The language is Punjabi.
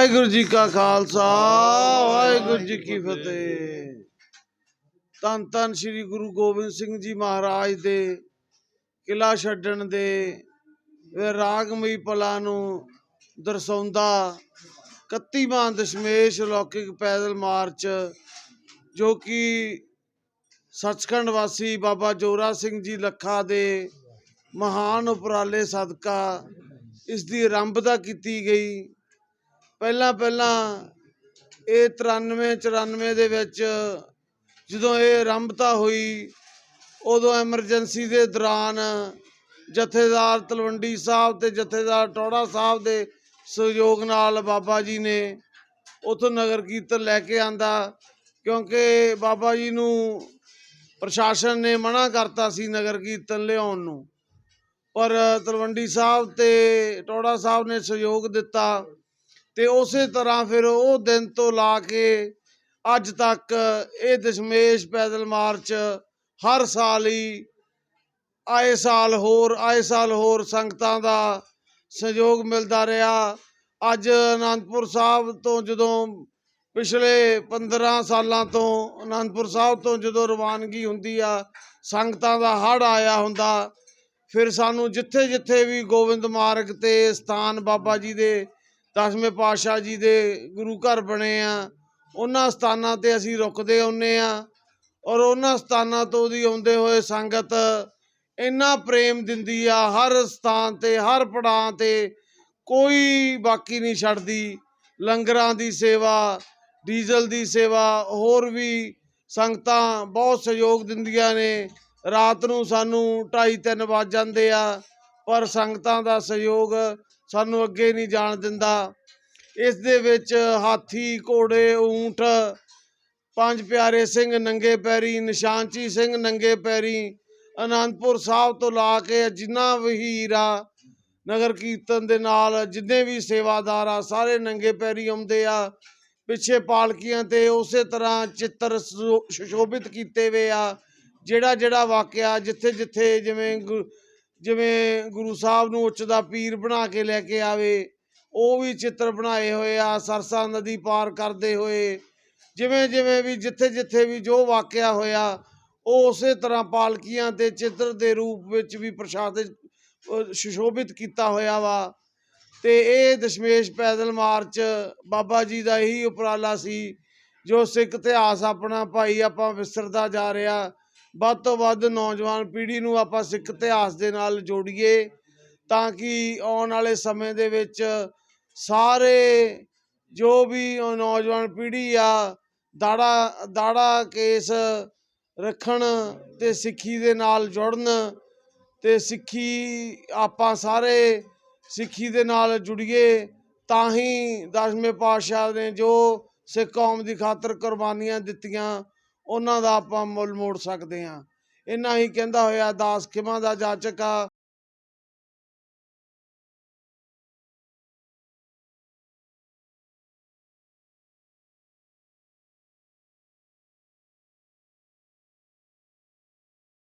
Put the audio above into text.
ਵਾਹਿਗੁਰੂ ਜੀ ਕਾ ਖਾਲਸਾ ਵਾਹਿਗੁਰੂ ਜੀ ਕੀ ਫਤਿਹ। ਧੰਨ ਧੰਨ ਸ੍ਰੀ ਗੁਰੂ ਗੋਬਿੰਦ ਸਿੰਘ ਜੀ ਮਹਾਰਾਜ ਦੇ ਕਿਲਾ ਛੱਡਣ ਦੇ ਵਿਰਾਗਮਈ ਪਲਾਂ ਨੂੰ ਦਰਸਾਉਂਦਾ 31ਵਾਂ ਦਸ਼ਮੇਸ਼ ਲੌਕਿਕ ਪੈਦਲ ਮਾਰਚ ਜੋ ਕਿ ਸੱਚਖੰਡ ਵਾਸੀ ਬਾਬਾ ਜੋਰਾ ਸਿੰਘ ਜੀ ਲੱਖਾ ਦੇ ਮਹਾਨ ਉਪਰਾਲੇ ਸਦਕਾ ਇਸ ਦੀ ਆਰੰਭਤਾ ਕੀਤੀ ਗਈ। ਪਹਿਲਾਂ ਪਹਿਲਾਂ ਇਹ 93 94 ਦੇ ਵਿੱਚ ਜਦੋਂ ਇਹ ਆਰੰਭਤਾ ਹੋਈ, ਉਦੋਂ ਐਮਰਜੈਂਸੀ ਦੇ ਦੌਰਾਨ ਜਥੇਦਾਰ ਤਲਵੰਡੀ ਸਾਹਿਬ ਤੇ ਜਥੇਦਾਰ ਟੋੜਾ ਸਾਹਿਬ ਦੇ ਸਹਿਯੋਗ ਨਾਲ ਬਾਬਾ ਜੀ ਨੇ ਉਥੋਂ ਨਗਰ ਕੀਰਤਨ ਲੈ ਕੇ ਆਂਦਾ, ਕਿਉਂਕਿ ਬਾਬਾ ਜੀ ਨੂੰ ਪ੍ਰਸ਼ਾਸਨ ਨੇ ਮਨਾ ਕਰਤਾ ਸੀ ਨਗਰ ਕੀਰਤਨ ਲਿਆਉਣ ਨੂੰ। ਪਰ ਤਲਵੰਡੀ ਸਾਹਿਬ ਤੇ ਟੋੜਾ ਸਾਹਿਬ ਨੇ ਸਹਿਯੋਗ ਦਿੱਤਾ। ਤੇ ਉਸੇ ਤਰ੍ਹਾਂ ਫਿਰ ਉਹ ਦਿਨ ਤੋਂ ਲਾ ਕੇ ਅੱਜ ਤੱਕ ਇਹ ਦਸ਼ਮੇਸ਼ ਪੈਦਲ ਮਾਰਚ ਹਰ ਸਾਲ ਹੀ ਆਏ ਸਾਲ ਹੋਰ, ਆਏ ਸਾਲ ਹੋਰ ਸੰਗਤਾਂ ਦਾ ਸਹਿਯੋਗ ਮਿਲਦਾ ਰਿਹਾ। ਅੱਜ ਅਨੰਦਪੁਰ ਸਾਹਿਬ ਤੋਂ ਜਦੋਂ ਪਿਛਲੇ 15 ਸਾਲਾਂ ਤੋਂ ਅਨੰਦਪੁਰ ਸਾਹਿਬ ਤੋਂ ਜਦੋਂ ਰਵਾਨਗੀ ਹੁੰਦੀ ਆ, ਸੰਗਤਾਂ ਦਾ ਹੜ ਆਇਆ ਹੁੰਦਾ, ਫਿਰ ਸਾਨੂੰ ਜਿੱਥੇ ਜਿੱਥੇ ਵੀ ਗੋਬਿੰਦ ਮਾਰਗ ਤੇ ਸਥਾਨ ਬਾਬਾ ਜੀ ਦੇ ਦਸਵੇਂ ਪਾਤਸ਼ਾਹ ਜੀ ਦੇ ਗੁਰੂ ਘਰ ਬਣੇ ਆ। ਉਹਨਾਂ ਸਥਾਨਾਂ ਤੇ ਅਸੀਂ ਰੁਕਦੇ ਆਉਂਦੇ ਆ ਔਰ ਉਹਨਾਂ ਸਥਾਨਾਂ ਤੋਂ ਦੀ ਆਉਂਦੇ ਹੋਏ ਸੰਗਤ ਇੰਨਾ ਪ੍ਰੇਮ ਦਿੰਦੀ ਆ, ਹਰ ਸਥਾਨ ਤੇ, ਹਰ ਪੜਾਂ ਤੇ ਕੋਈ ਬਾਕੀ ਨਹੀਂ ਛੱਡਦੀ। ਲੰਗਰਾਂ ਦੀ ਸੇਵਾ, ਡੀਜ਼ਲ ਦੀ ਸੇਵਾ, ਹੋਰ ਵੀ ਸੰਗਤਾਂ ਬਹੁਤ ਸਹਿਯੋਗ ਦਿੰਦੀਆਂ ਨੇ। ਰਾਤ ਨੂੰ ਸਾਨੂੰ 2:30 3 ਵੱਜ ਜਾਂਦੇ ਆ, ਪਰ ਸੰਗਤਾਂ ਦਾ ਸਹਿਯੋਗ ਸਾਨੂੰ ਅੱਗੇ ਨਹੀਂ ਜਾਣ ਦਿੰਦਾ। ਇਸ ਦੇ ਵਿੱਚ ਹਾਥੀ, ਘੋੜੇ, ਊਂਠ, ਪੰਜ ਪਿਆਰੇ ਸਿੰਘ, ਨੰਗੇ ਪੈਰੀ, ਨਿਸ਼ਾਨਚੀ ਸਿੰਘ, ਨੰਗੇ ਪੈਰੀ, ਅਨੰਦਪੁਰ ਸਾਹਿਬ ਤੋਂ ਲਾ ਕੇ ਜਿੰਨਾ ਵੀ ਆ, ਨਗਰ ਕੀਰਤਨ ਦੇ ਨਾਲ ਜਿੰਨੇ ਵੀ ਸੇਵਾਦਾਰ ਆ, ਸਾਰੇ ਨੰਗੇ ਪੈਰੀ ਆਉਂਦੇ ਆ। ਪਿੱਛੇ ਪਾਲਕੀਆਂ ਤੇ ਉਸੇ ਤਰ੍ਹਾਂ ਚਿੱਤਰ ਸੁਸ਼ੋਭਿਤ ਕੀਤੇ ਵੇ ਆ। ਜਿਹੜਾ ਜਿਹੜਾ ਵਾਕਿਆ ਜਿੱਥੇ ਜਿੱਥੇ ਜਿਵੇਂ ਗੁ- ਜਿਵੇਂ ਗੁਰੂ ਸਾਹਿਬ ਨੂੰ ਉੱਚ ਦਾ ਪੀਰ ਬਣਾ ਕੇ ਲੈ ਕੇ ਆਵੇ, ਉਹ ਵੀ ਚਿੱਤਰ ਬਣਾਏ ਹੋਏ ਆ, ਸਰਸਾ ਨਦੀ ਪਾਰ ਕਰਦੇ ਹੋਏ। ਜਿਵੇਂ ਜਿਵੇਂ ਵੀ ਜਿੱਥੇ ਜਿੱਥੇ ਵੀ ਜੋ ਵਾਕਿਆ ਹੋਇਆ, ਉਹ ਉਸੇ ਤਰ੍ਹਾਂ ਪਾਲਕੀਆਂ ਤੇ ਚਿੱਤਰ ਦੇ ਰੂਪ ਵਿੱਚ ਵੀ ਪ੍ਰਸ਼ਾਦਿਤ, ਅਹ, ਸੁਸ਼ੋਭਿਤ ਕੀਤਾ ਹੋਇਆ ਵਾ। ਤੇ ਇਹ ਦਸ਼ਮੇਸ਼ ਪੈਦਲ ਮਾਰਚ ਬਾਬਾ ਜੀ ਦਾ ਇਹੀ ਉਪਰਾਲਾ ਸੀ, ਜੋ ਸਿੱਖ ਇਤਿਹਾਸ ਆਪਣਾ ਭਾਈ ਆਪਾਂ ਵਿਸਰਦਾ ਜਾ ਰਿਹਾ। ਵੱਧ ਤੋਂ ਵੱਧ ਨੌਜਵਾਨ ਪੀੜ੍ਹੀ ਨੂੰ ਆਪਾਂ ਸਿੱਖ ਇਤਿਹਾਸ ਦੇ ਨਾਲ ਜੋੜੀਏ ਤਾਂ ਕਿ ਆਉਣ ਵਾਲੇ ਸਮੇਂ ਦੇ ਵਿੱਚ ਸਾਰੇ ਜੋ ਵੀ ਨੌਜਵਾਨ ਪੀੜ੍ਹੀ ਆ, ਦਾੜਾ ਦਾੜਾ ਕੇਸ ਰੱਖਣ ਤੇ ਸਿੱਖੀ ਦੇ ਨਾਲ ਜੁੜਨ ਤੇ ਸਿੱਖੀ ਆਪਾਂ ਸਾਰੇ ਸਿੱਖੀ ਦੇ ਨਾਲ ਜੁੜੀਏ ਤਾਂ ਹੀ ਦਸਵੇਂ ਪਾਤਸ਼ਾਹ ਨੇ ਜੋ ਸਿੱਖ ਕੌਮ ਦੀ ਖਾਤਰ ਕੁਰਬਾਨੀਆਂ ਦਿੱਤੀਆਂ ਉਹਨਾਂ ਦਾ ਆਪਾਂ ਮੁੱਲ ਮੋੜ ਸਕਦੇ ਹਾਂ। ਇੰਨਾ ਹੀ ਕਹਿੰਦਾ ਹੋਇਆ, ਦਾਸ ਖਿਮਾ ਦਾ ਜਾਚਕ ਆ।